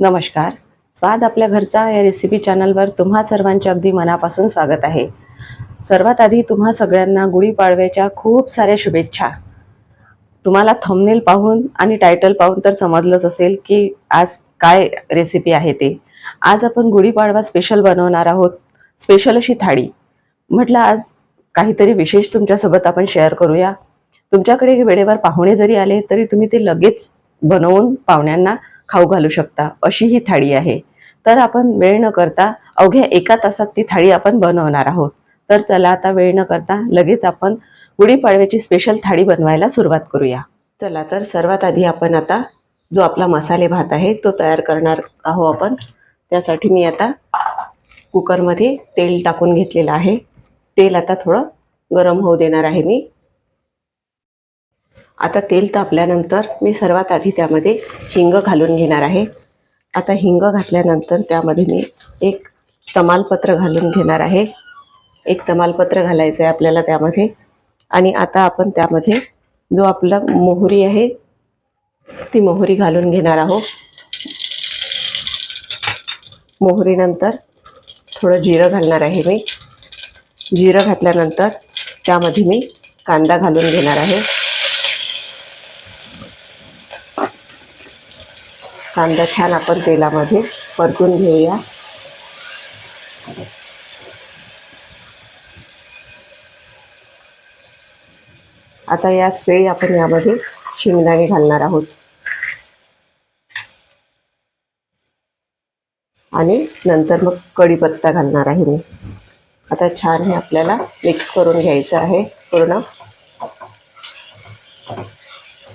नमस्कार. स्वाद आपल्या घरचा या रेसिपी चॅनलवर तुम्हा सर्वांचे अगदी मनापासून स्वागत आहे. सर्वात आधी तुम्हा सगळ्यांना गुढीपाडव्याच्या खूप साऱ्या शुभेच्छा. तुम्हाला थंबनेल पाहून आणि टायटल पाहून तर समजलंच असेल की आज काय रेसिपी आहे ते. आज आपण गुढीपाडवा स्पेशल बनवणार आहोत. स्पेशल अशी थाळी. म्हटलं आज काहीतरी विशेष तुमच्यासोबत आपण शेअर करूया. तुमच्याकडे वेळेवर पाहुणे जरी आले तरी तुम्ही ते लगेच बनवून पाहुण्यांना खाऊ घालू शकता अशी ही थाळी आहे. तर आपण वेळ न करता अवघ्या एका तासात ती थाळी आपण बनवणार आहोत. तर चला आता वेळ न करता लगेच आपण गुढीपाडव्याची स्पेशल थाळी बनवायला सुरुवात करूया. चला तर सर्वात आधी आपण आता जो आपला मसाले भात आहे तो तयार करणार आहो आपण. त्यासाठी मी आता कुकरमध्ये तेल टाकून घेतलेलं आहे. तेल आता थोडं गरम होऊ देणार आहे मी. आता तेल तापल्यानंतर मी सर्वात आधी त्यामध्ये हिंग घालून घेणार आहे. आता हिंग घातल्यानंतर त्यामध्ये मी एक तमालपत्र घालून घेणार आहे. एक तमालपत्र घालायचं आहे आपल्याला त्यामध्ये. आणि आता आपण त्यामध्ये जो आपला मोहरी आहे ती मोहरी घालून घेणार आहोत. मोहरीनंतर थोडं जिरं घालणार आहे मी. जिरं घातल्यानंतर त्यामध्ये मी कांदा घालून घेणार आहे. कांदा छान आपण तेलामध्ये परतून घेऊया. आता याच वेळी आपण यामध्ये शेंगदाणे घालणार आहोत. आणि नंतर मग कढीपत्ता घालणार आहे मी. आता छान हे आपल्याला मिक्स करून घ्यायचं आहे. पूर्ण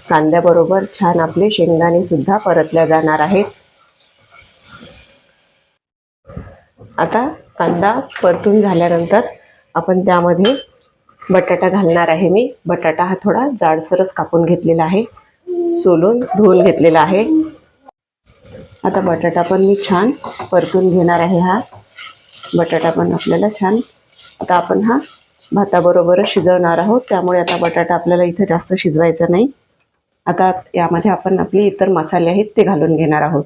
कांद्याबरोबर छान आपले शेंगदाणे सुद्धा परतल्या जाणार आहेत. आता कांदा परतून झाल्यानंतर आपण त्यामध्ये बटाटा घालणार आहे मी. बटाटा हा थोडा जाडसरच कापून घेतलेला आहे. सोलून धुवून घेतलेला आहे. आता बटाटा पण मी छान परतून घेणार आहे हा. बटाटा पण आपल्याला छान आता आपण हा भाताबरोबरच शिजवणार आहोत. त्यामुळे आता बटाटा आपल्याला इथं जास्त शिजवायचा नाही. आता यामध्ये आपण आपले इतर मसाले आहेत ते घालून घेणार आहोत.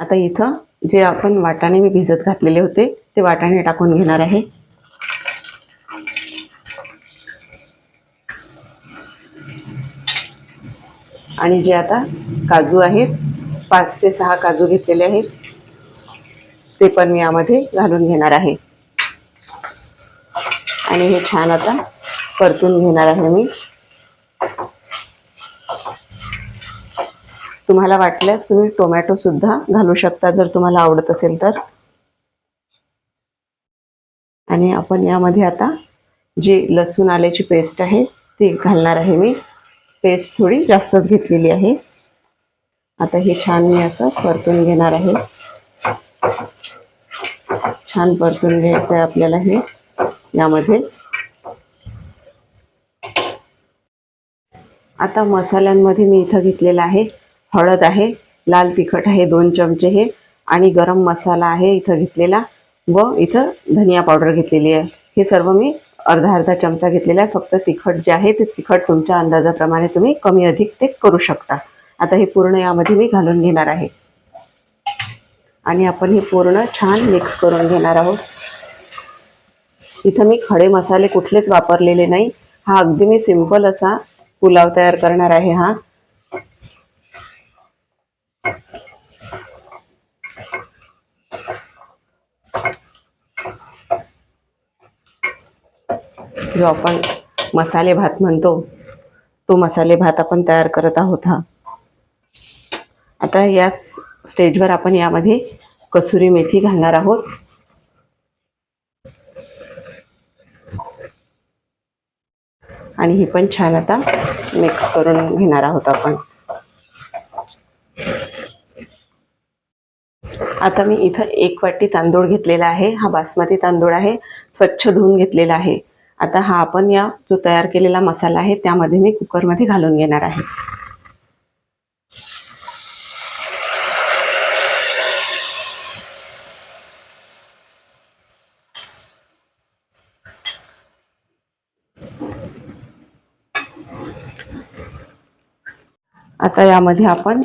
आता इथं जे आपण वाटाणे मी भिजत घातलेले होते ते वाटाणे टाकून घेणार आहे. आणि जे आता काजू आहेत पाच ते सहा काजू घेतलेले आहेत ते पण मी यामध्ये घालून घेणार आहे. आणि हे छान आता परतून घेणार आहे मी. तुम्हाला वाटल्यास तुम्ही टोमॅटो सुद्धा घालू शकता जर तुम्हाला आवडत असेल तर. आणि आपण यामध्ये आता जी लसूण आल्याची पेस्ट आहे ती घालणार आहे मी. पेस्ट थोडी जास्तच घेतलेली आहे. आता हे छान मी असं परतून घेणार आहे. छान परतून घ्यायचं आहे आपल्याला हे यामध्ये. आता मसाल्यांमध्ये मी इथं घेतलेलं आहे. हळद आहे लाल तिखट आहे दोन चमचे हे आणि गरम मसाला आहे इथं घेतलेला व इथं धनिया पावडर घेतलेली आहे. हे सर्व मी अर्धा अर्धा चमचा घेतलेला आहे. फक्त तिखट जे आहे ते तिखट तुमच्या अंदाजाप्रमाणे तुम्ही कमी अधिक ते करू शकता. आता हे पूर्ण यामध्ये मी घालून घेणार आहे. आणि आपण हे पूर्ण छान मिक्स करून घेणार आहोत. इथं मी खडे मसाले कुठलेच वापरलेले नाही. हा अगदी मी सिंपल असा पुलाव तयार करणार आहे हा. जो आपण मसाले भात म्हणतो तो मसाले भात आपण तयार करत आहोत हा. आता याच स्टेजवर आपण यामध्ये कसुरी मेथी घालणार आहोत. आणि ही पण छान आता मिक्स करून घेणार आहोत आपण. आता मी इथं एक वाटी तांदूळ घेतलेला आहे. हा बासमती तांदूळ आहे. स्वच्छ धुवून घेतलेला आहे. आता हा आपण या जो तयार केलेला मसाला आहे त्यामध्ये मी कुकरमध्ये घालून घेणार आहे. आता यामध्ये आपण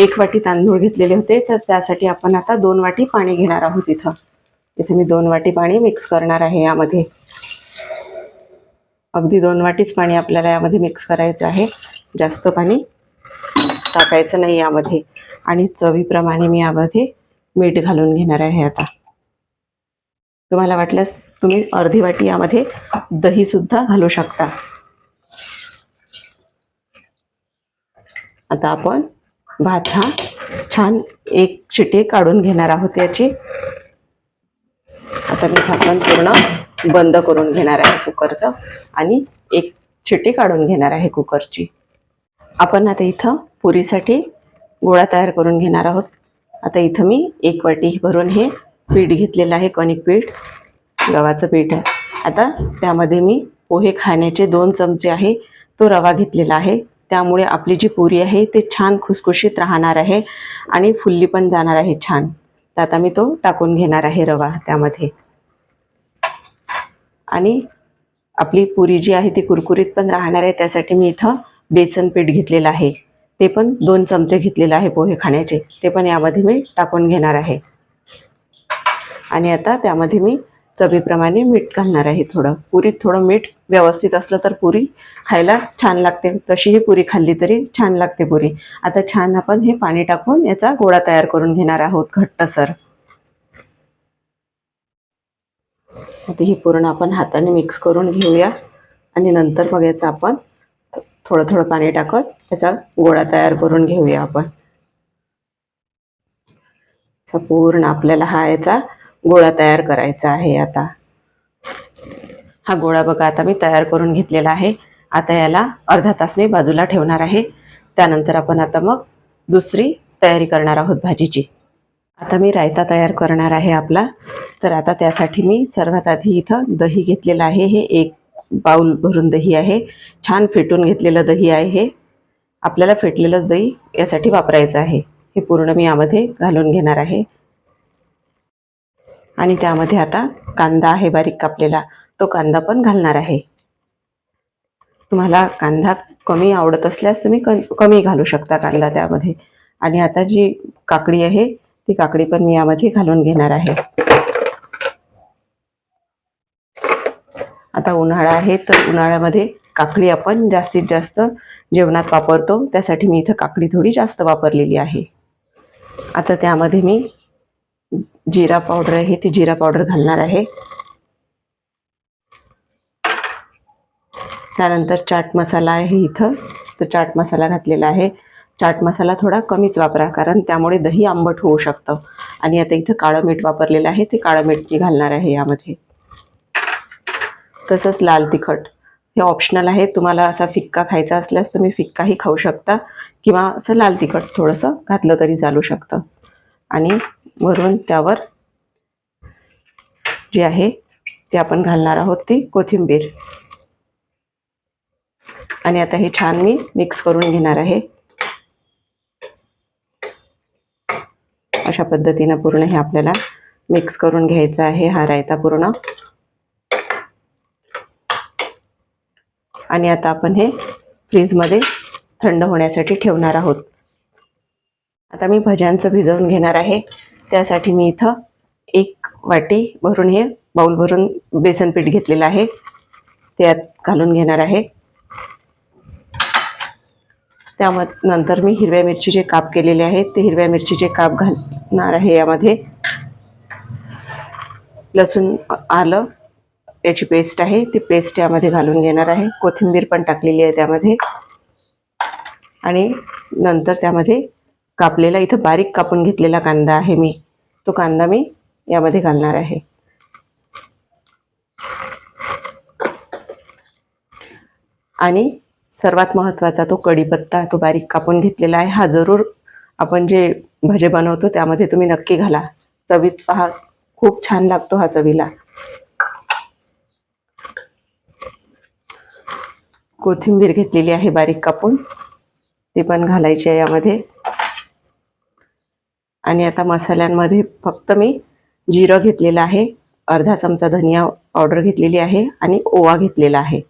एक वाटी तांदूळ घेतलेले होते तर त्यासाठी आपण आता दोन वाटी पाणी घेणार आहोत इथं. इथे मी दोन वाटी पाणी मिक्स करणार आहे यामध्ये. अगदी दोन वाटीच पाणी आपल्याला यामध्ये मिक्स करायचं आहे. जास्त पाणी टाकायचं नाही यामध्ये. आणि चवीप्रमाणे मी यामध्ये मीठ घालून घेणार आहे आता. तुम्हाला वाटल्यास तुम्ही अर्धी वाटी यामध्ये दही सुद्धा घालू शकता. आता आपण भात हा छान एक शिटे काढून घेणार आहोत याची. आता मी झाकण पूर्ण बंद करून घेणार आहे कुकरचं आणि एक छिटी काढून घेणार आहे कुकरची. आपण आता इथं पुरीसाठी गोळा तयार करून घेणार आहोत. आता इथं मी एक वाटी भरून हे पीठ घेतलेलं आहे कणिक पीठ गव्हाचं पीठ. आहे आता त्यामध्ये मी पोहे खाण्याचे दोन चमचे आहे तो रवा घेतलेला आहे. त्यामुळे आपली जी पुरी आहे ते छान खुसखुशीत राहणार आहे आणि फुल्ली पण जाणार आहे छान. तर आता मी तो टाकून घेणार आहे रवा त्यामध्ये. आणि आपली पुरी जी आहे ती कुरकुरीत पण राहणार आहे. त्यासाठी मी इथं बेसन पीठ घेतलेलं आहे. ते पण दोन चमचे घेतलेलं आहे पोहे खाण्याचे. ते पण यामध्ये मी टाकून घेणार आहे. आणि आता त्यामध्ये मी चवीप्रमाणे मीठ घालणार आहे थोडं. पुरीत थोडं मीठ व्यवस्थित असलं तर पुरी खायला छान लागते. तशीही पुरी खाल्ली तरी छान लागते पुरी. आता छान आपण हे पाणी टाकून याचा गोळा तयार करून घेणार आहोत घट्टसर. आता ही पूर्ण आपण हाताने मिक्स करून घेऊया. आणि नंतर मग याचा आपण थोडं थोडं पाणी टाकत त्याचा गोळा तयार करून घेऊया आपण. पूर्ण आपल्याला हा याचा गोळा तयार करायचा आहे आता. हा गोळा बघा आता मी तयार करून घेतलेला आहे. आता याला अर्धा तास मी बाजूला ठेवणार आहे. त्यानंतर आपण आता मग दुसरी तयारी करणार आहोत भाजीची. आता मी रायता तयार करणार आहे आपला. तर आता त्यासाठी मी सर्वात आधी इथं दही घेतलेलं आहे. हे एक बाऊल भरून दही आहे. छान फेटून घेतलेलं दही आहे. हे आपल्याला फेटलेलंच दही यासाठी वापरायचं आहे. हे पूर्ण मी यामध्ये घालून घेणार आहे. आणि त्यामध्ये आता कांदा आहे बारीक कापलेला. तो कांदा पण घालणार आहे. तुम्हाला कांदा कमी आवडत असल्यास तुम्ही क कमी घालू शकता कांदा त्यामध्ये. आणि आता जी काकडी आहे ती काकडी पण मी यामध्ये घालून घेणार आहे. आता उन्हाळा आहे तर उन्हाळ्यामध्ये काकडी आपण जास्तीत जास्त जेवणात वापरतो. त्यासाठी मी इथं काकडी थोडी जास्त वापरलेली आहे. आता त्यामध्ये मी जिरा पावडर आहे ती जिरा पावडर घालणार आहे. त्यानंतर चाट मसाला आहे इथं. तो चाट मसाला घातलेला आहे. चाट मसाला थोडा कमीच वापरा कारण त्यामुळे दही आंबट होऊ शकतं. आणि आता इथं काळं मीठ वापरलेलं आहे ते काळं मीठ मी घालणार आहे यामध्ये. तसंच लाल तिखट. हे ऑप्शनल आहे तुम्हाला असा फिक्का खायचा असल्यास तुम्ही फिक्काही खाऊ शकता किंवा असं लाल तिखट थोडंसं घातलं तरी चालू शकतं. आणि वरून त्यावर जे आहे ते आपण घालणार आहोत ती कोथिंबीर. आणि आता हे छान मी मिक्स करून घेणार आहे. अशा पद्धतीनं पूर्ण हे आपल्याला मिक्स करून घ्यायचं आहे हा रायता पूर्ण. आणि आता आपण हे फ्रीजमध्ये थंड होण्यासाठी ठेवणार आहोत. आता मी भज्यांचं भिजवून घेणार आहे. त्यासाठी मी इथं एक वाटी भरून हे बाऊल भरून बेसन पीठ घेतलेलं आहे. त्यात घालून घेणार आहे. त्याम नंतर मी हिरव्या मिरचीचे काप केलेले आहेत. ते हिरव्या मिरचीचे काप घालणार आहे यामध्ये. लसूण आलं याची पेस्ट आहे. ती पेस्ट यामध्ये घालून घेणार आहे. कोथिंबीर पण टाकलेली आहे त्यामध्ये. आणि नंतर त्यामध्ये कापलेला इथं बारीक कापून घेतलेला कांदा आहे मी. तो कांदा मी यामध्ये घालणार आहे. आणि सर्वात महत्त्वाचा तो कढीपत्ता तो बारीक कापून घेतलेला आहे. हा जरूर आपण जे भजे बनवतो त्यामध्ये तुम्ही नक्की घाला. चवीत पहा खूप छान लागतो हा चवीला. कोथिंबीर घेतलेली आहे बारीक कापून. ती पण घालायची आहे यामध्ये. आणि आता मसाल्यांमध्ये फक्त मी जिरं घेतलेलं आहे. अर्धा चमचा धनिया पावडर घेतलेली आहे आणि ओवा घेतलेला आहे.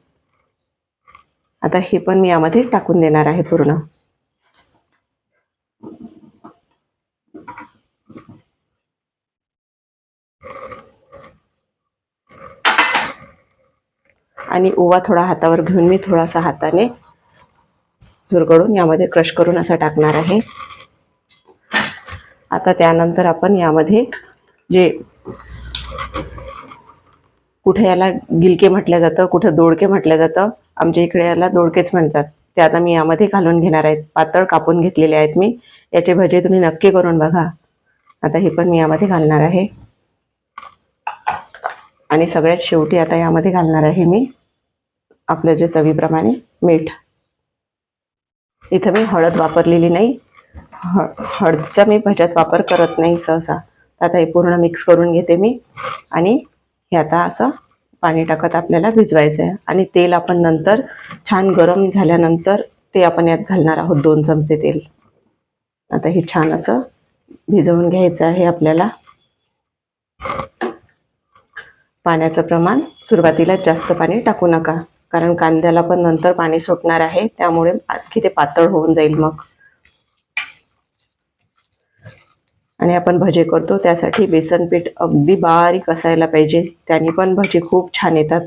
आता हे पण मी यामध्ये टाकून देणार आहे पूर्ण. आणि ओवा थोडा हातावर घेऊन मी थोडासा हाताने झुरगडून यामध्ये क्रश करून असा टाकणार आहे. आता त्यानंतर आपण यामध्ये जे कुठे याला गिलके म्हटलं जातं कुठं दोडके म्हटलं जातं आमच्या इकडे याला दोडकेच म्हणतात. ते आता मी यामध्ये घालून घेणार आहेत. पातळ कापून घेतलेले आहेत मी. याचे भजे तुम्ही नक्की करून बघा. आता हे पण मी यामध्ये घालणार आहे. आणि सगळ्यात शेवटी आता यामध्ये घालणार आहे मी आपलं जे चवीप्रमाणे मीठ. इथं मी हळद वापरलेली नाही. ह हळदचा मी भज्यात वापर करत नाही सहसा. आता हे पूर्ण मिक्स करून घेते मी. आणि हे आता असं पाणी टाकत आपल्याला भिजवायचं आहे आणि तेल आपण नंतर छान गरम झाल्यानंतर ते आपण यात घालणार आहोत दोन चमचे तेल. आता हे छान असं भिजवून घ्यायचं आहे आपल्याला. पाण्याचं प्रमाण सुरुवातीला जास्त पाणी टाकू नका कारण कांद्याला पण नंतर पाणी सुटणार आहे त्यामुळे आणखी ते पातळ होऊन जाईल मग. आणि आपण भजे करतो. त्यासाठी बेसन पीठ अगदी बारीक असायला पाहिजे. त्याने पण भजे खूप छान येतात.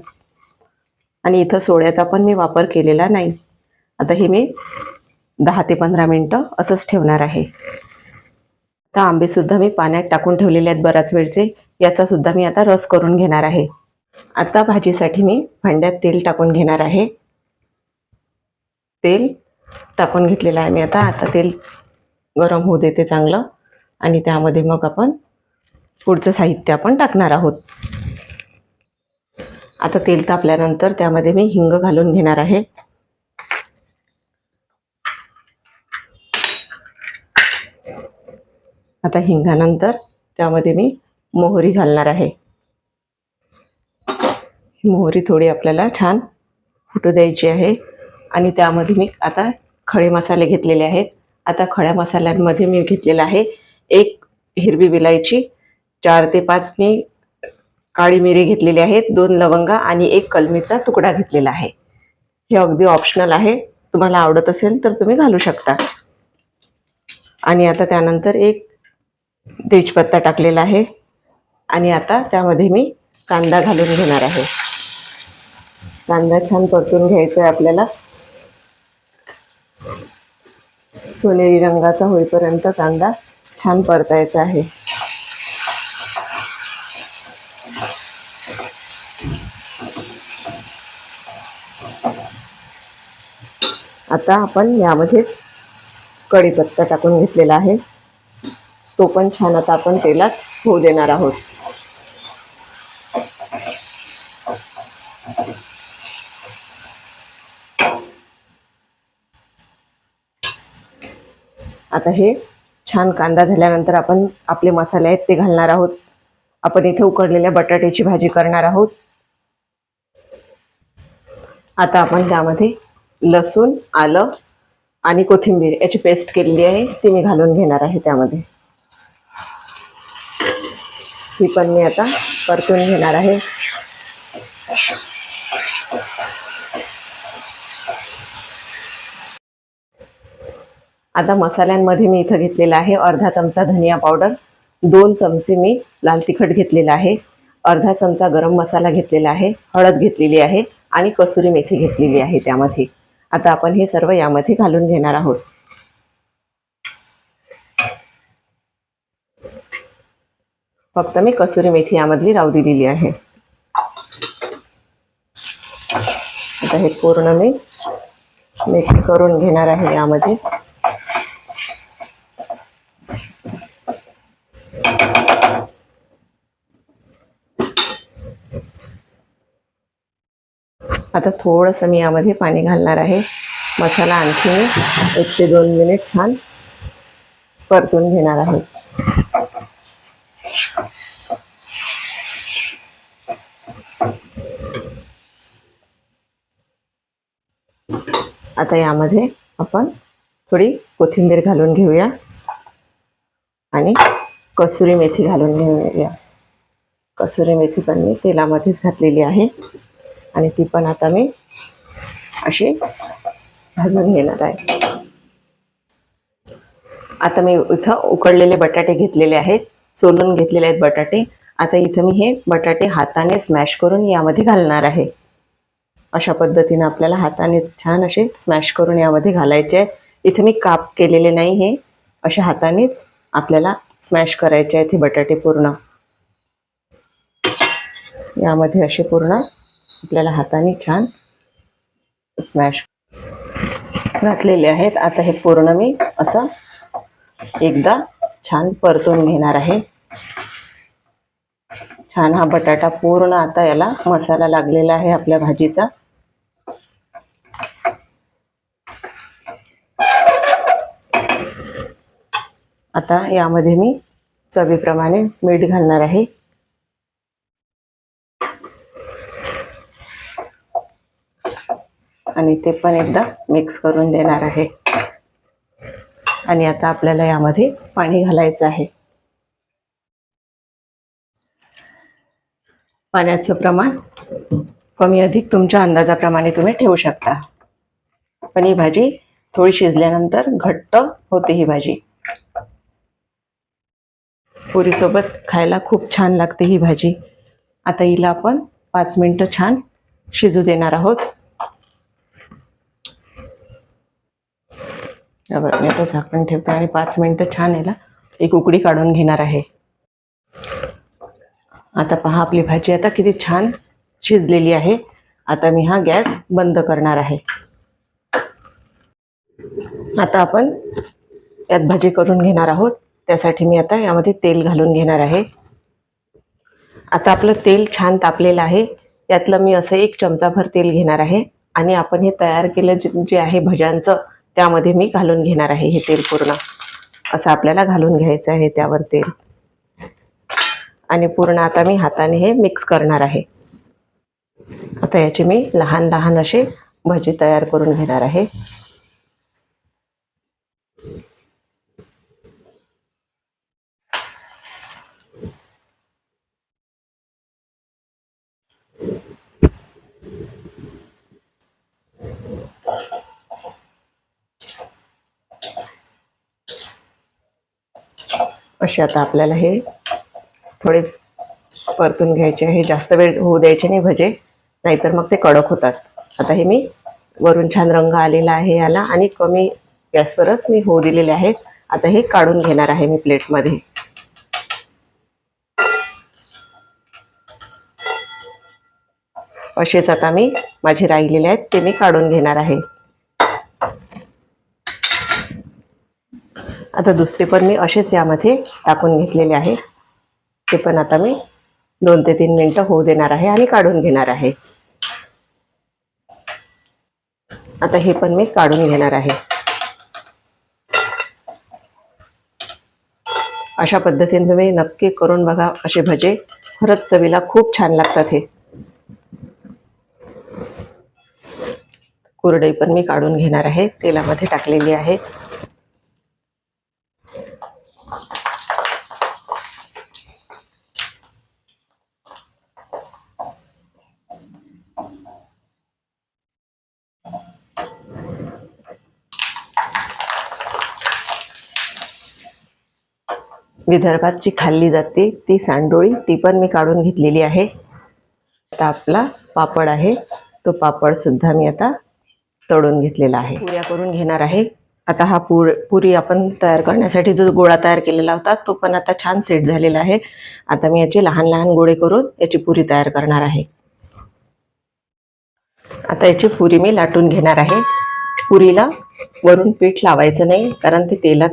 आणि इथं सोड्याचा पण मी वापर केलेला नाही. आता हे मी दहा ते पंधरा मिनटं असंच ठेवणार आहे. आता आंबेसुद्धा मी पाण्यात टाकून ठेवलेले आहेत बराच वेळचे. याचासुद्धा मी आता रस करून घेणार आहे. आता भाजीसाठी मी भांड्यात तेल टाकून घेणार आहे. तेल टाकून घेतलेलं आहे मी आता. आता तेल गरम होऊ देते चांगलं. आणि त्यामध्ये मग आपण पुढचं साहित्य आपण टाकणार आहोत. आता तेल तापल्यानंतर त्यामध्ये मी हिंग घालून घेणार आहे. आता हिंगानंतर त्यामध्ये मी मोहरी घालणार आहे. ही मोहरी थोडी आपल्याला छान फुटू द्यायची आहे. आणि त्यामध्ये मी आता खडे मसाले घेतलेले आहेत. आता खड्या मसाल्यांमध्ये मी घेतलेला आहे एक हिरवी विलायची चार ते पाच मी काळी मिरी घेतलेली आहेत दोन लवंगा आणि एक कलमीचा तुकडा घेतलेला आहे. हे अगदी ऑप्शनल आहे. तुम्हाला आवडत असेल तर तुम्ही घालू शकता. आणि आता त्यानंतर एक तेजपत्ता टाकलेला आहे. आणि आता त्यामध्ये मी कांदा घालून घेणार आहे. कांदा छान परतून घ्यायचा आहे आपल्याला. सोनेरी रंगाचा होईपर्यंत कांदा छान परतायचं आहे. आता आपण यामध्येच कढीपत्ता टाकून घेतलेला आहे. तो पण छान आता आपण तेलात होऊ देणार आहोत. आता हे छान कांदा झाल्यानंतर आपण आपले मसाले आहेत ते घालणार आहोत. आपण इथे उकडलेल्या बटाट्याची भाजी करणार आहोत. आता आपण त्यामध्ये लसूण आलं आणि कोथिंबीर याची पेस्ट केलेली आहे. ती मी घालून घेणार आहे त्यामध्ये. ही पण मी आता परतून घेणार आहे. आता मसाल्यांमध्ये मी इथं घेतलेला आहे अर्धा चमचा धनिया पावडर दोन चमचे मी लाल तिखट घेतलेला आहे अर्धा चमचा गरम मसाला घेतलेला आहे हळद घेतलेली आहे आणि कसुरी मेथी घेतलेली आहे त्यामध्ये. आता आपण हे सर्व यामध्ये घालून घेणार आहोत. फक्त मी कसुरी मेथी यामधली राहू दिलेली आहे. आता हे पूर्ण मी मिक्स करून घेणार आहे यामध्ये. आता थोडंसं मी यामध्ये पाणी घालणार आहे. मसाला आणखी एक ते दोन मिनिट छान परतून घेणार आहे. आता यामध्ये आपण थोडी कोथिंबीर घालून घेऊया आणि कसुरी मेथी घालून घेऊया. कसुरी मेथी पण मी तेलामध्येच घातलेली आहे. आणि ती पण आता मी अशी भाजून घेणार आहे. आता मी इथं उकडलेले बटाटे घेतलेले आहेत सोलून घेतलेले आहेत बटाटे. आता इथं मी हे बटाटे हाताने स्मॅश करून यामध्ये घालणार आहे. अशा पद्धतीने आपल्याला हाताने छान असे स्मॅश करून यामध्ये घालायचे आहेत. इथे मी काप केलेले नाही हे अशा हातानेच आपल्याला स्मॅश करायचे आहेत हे बटाटे पूर्ण. यामध्ये असे पूर्ण आपल्याला हाताने छान स्मॅश घातलेले आहेत. आता हे पूर्ण मी असं एकदा छान परतून घेणार आहे. छान हा बटाटा पूर्ण आता याला मसाला लागलेला आहे आपल्या भाजीचा. आता यामध्ये मी चवीप्रमाणे मीठ घालणार आहे. आणि ते पण एकदा मिक्स करून देणार आहे. आणि आता आपल्याला यामध्ये पाणी घालायचं आहे. पाण्याचं प्रमाण कमी अधिक तुमच्या अंदाजाप्रमाणे तुम्ही ठेवू शकता. पण ही भाजी थोडी शिजल्यानंतर घट्ट होते ही भाजी. पुरीसोबत खायला खूप छान लागते ही भाजी. आता हिला आपण पाच मिनटं छान शिजू देणार आहोत. बरं मी आता झाकण ठेवते आणि पाच मिनटं छान याला एक उकडी काढून घेणार आहे. आता पहा आपली भाजी आता किती छान शिजलेली आहे. आता मी हा गॅस बंद करणार आहे. आता आपण यात भाजी करून घेणार आहोत. त्यासाठी मी आता यामध्ये तेल घालून घेणार आहे. आता आपलं तेल छान तापलेलं आहे. यातलं मी असं एक चमचाभर तेल घेणार आहे. आणि आपण हे तयार केलं जे जे आहे भज्यांचं त्यामध्ये मी घालून घेणार आहे हे तेल पूर्ण. असं आपल्याला घालून घ्यायचं आहे त्यावर तेल. आणि पूर्ण आता मी हाताने हे मिक्स करणार आहे. आता याचे मी लहान लहान असे भजी तयार करून घेणार आहे. असे आता आपल्याला हे थोडे परतून घ्यायचे हे जास्त वेळ होऊ द्यायचे नाही भजे नाहीतर मग ते कडक होतात. आता हे मी वरून छान रंग आलेला आहे याला आणि कमी गॅसवरच मी होऊ दिलेले आहेत. आता हे काढून घेणार आहे मी प्लेटमध्ये. असेच आता मी माझे राहिलेले आहेत ते मी काढून घेणार आहे. आता दुसरे पण मी असेच यामध्ये टाकून घेतलेले आहे. ते पण आता मी दोन ते तीन मिनटं होऊ देणार आहे आणि काढून घेणार आहे. आता हे पण मी काढून घेणार आहे. अशा पद्धतीने तुम्ही नक्की करून बघा असे भजे. खरंच चवीला खूप छान लागतात हे. कुरडई पण मी काढून घेणार आहे. तेलामध्ये टाकलेली आहे. विदर्भात जी खाल्ली जाते. ती सांडोळी ती पण मी काढून घेतलेली आहे. आता आपला पापड आहे. तो पापडसुद्धा मी आता तळून घेतलेला आहे. पुऱ्या करून घेणार आहे. आता हा पूर पुरी आपण तयार करण्यासाठी जो गोळा तयार केलेला होता तो पण आता छान सेट झालेला आहे. आता मी याचे लहान लहान गोळे करून याची पुरी तयार करणार आहे. आता याची पुरी मी लाटून घेणार आहे. पुरीला वरून पीठ लावायचं नाही कारण ते तेलात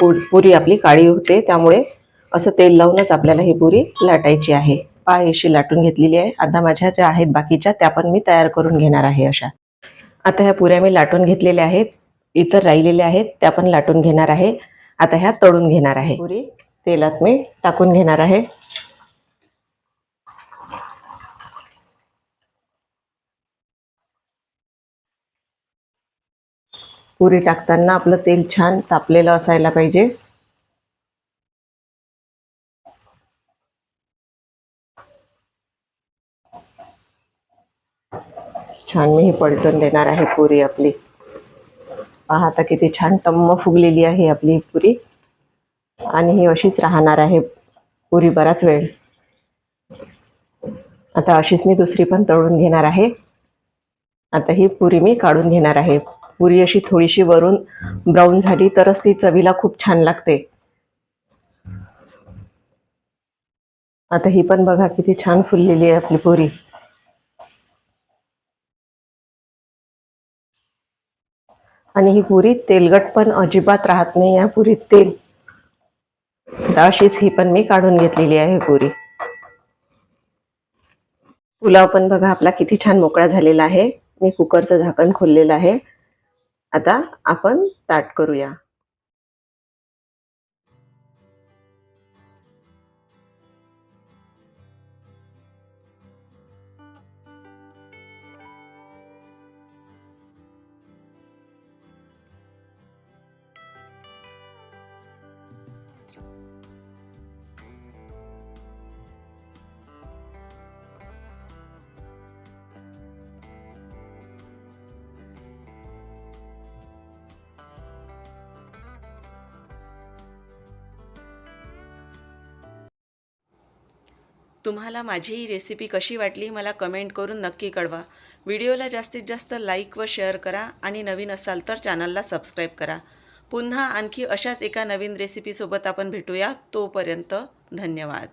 पुरी आपली काळी होते त्यामुळे असं तेल लावूनच आपल्याला ही पुरी लाटायची आहे. पाय अशी लाटून घेतलेली आहे. आता माझ्या ज्या आहेत बाकीच्या त्या पण मी तयार करून घेणार आहे अशा. आता ह्या पुऱ्या मी लाटून घेतलेल्या आहेत. इतर राहिलेल्या आहेत त्या पण लाटून घेणार आहे. आता ह्या तळून घेणार आहे. पुरी तेलात मी टाकून घेणार आहे. पुरी टाकताना आपलं तेल छान तापलेलं असायला पाहिजे. छान मी ही पलटून देणार आहे पुरी आपली. पहा आता किती छान टम्म फुगलेली आहे आपली पुरी. आणि ही अशीच राहणार आहे पुरी बराच वेळ. आता अशीच मी दुसरी पण तळून घेणार आहे. आता ही पुरी मी काढून घेणार आहे. पुरी अशी थोडीशी वरून ब्राऊन झाली तरच ती चवीला खूप छान लागते. आता ही पण बघा किती छान फुललेली आहे आपली पुरी. आणि ही पुरी तेलगट पण अजिबात राहत नाही या पुरीत तेल. अशीच ही पण मी काढून घेतलेली आहे पुरी. पुलाव पण बघा आपला किती छान मोकळा झालेला आहे. मी कुकरचं झाकण खोललेलं आहे. आता आपण ताट करूया. तुम्हाला माझी ही रेसिपी कशी वाटली मला कमेंट करून नक्की कळवा. व्हिडिओला जास्तीत जास्त लाईक व शेअर करा आणि नवीन असाल तर चॅनलला सबस्क्राईब करा. पुन्हा आणखी अशाच एका नवीन रेसिपीसोबत आपण भेटूया. तोपर्यंत धन्यवाद.